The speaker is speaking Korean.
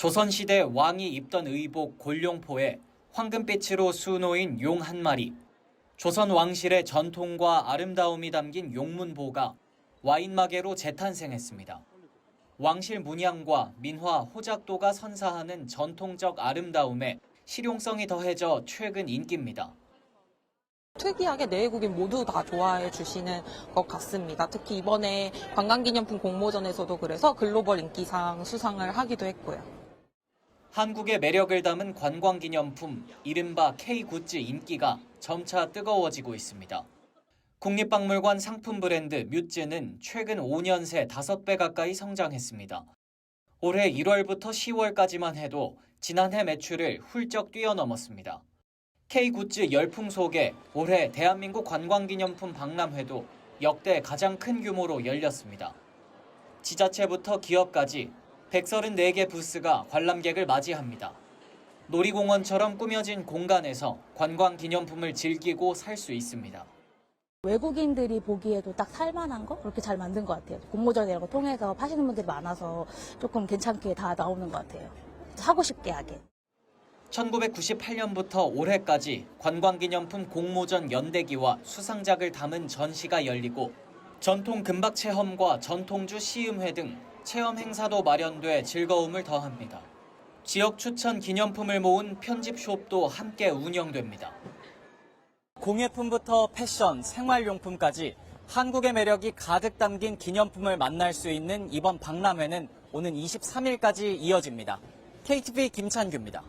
조선시대 왕이 입던 의복 골룡포에 황금빛으로 수놓인 용 한 마리, 조선 왕실의 전통과 아름다움이 담긴 용문보가 와인마개로 재탄생했습니다. 왕실 문양과 민화, 호작도가 선사하는 전통적 아름다움에 실용성이 더해져 최근 인기입니다. 특이하게 내외국인 모두 다 좋아해 주시는 것 같습니다. 특히 이번에 관광기념품 공모전에서도 그래서 글로벌 인기상 수상을 하기도 했고요. 한국의 매력을 담은 관광기념품 이른바 K굿즈 인기가 점차 뜨거워지고 있습니다. 국립박물관 상품 브랜드 뮤즈는 최근 5년 새 5배 가까이 성장했습니다. 올해 1월부터 10월까지만 해도 지난해 매출을 훌쩍 뛰어넘었습니다. K굿즈 열풍 속에 올해 대한민국 관광기념품 박람회도 역대 가장 큰 규모로 열렸습니다. 지자체부터 기업까지 134개 부스가 관람객을 맞이합니다. 놀이공원처럼 꾸며진 공간에서 관광 기념품을 즐기고 살 수 있습니다. 외국인들이 보기에도 딱 살만한 거 그렇게 잘 만든 것 같아요. 공모전 이런 거 통해서 파시는 분들이 많아서 조금 괜찮게 다 나오는 것 같아요. 사고 싶게 하게. 1998년부터 올해까지 관광기념품 공모전 연대기와 수상작을 담은 전시가 열리고 전통 금박 체험과 전통주 시음회 등 체험 행사도 마련돼 즐거움을 더합니다. 지역 추천 기념품을 모은 편집숍도 함께 운영됩니다. 공예품부터 패션, 생활용품까지 한국의 매력이 가득 담긴 기념품을 만날 수 있는 이번 박람회는 오는 23일까지 이어집니다. KTV 김찬규입니다.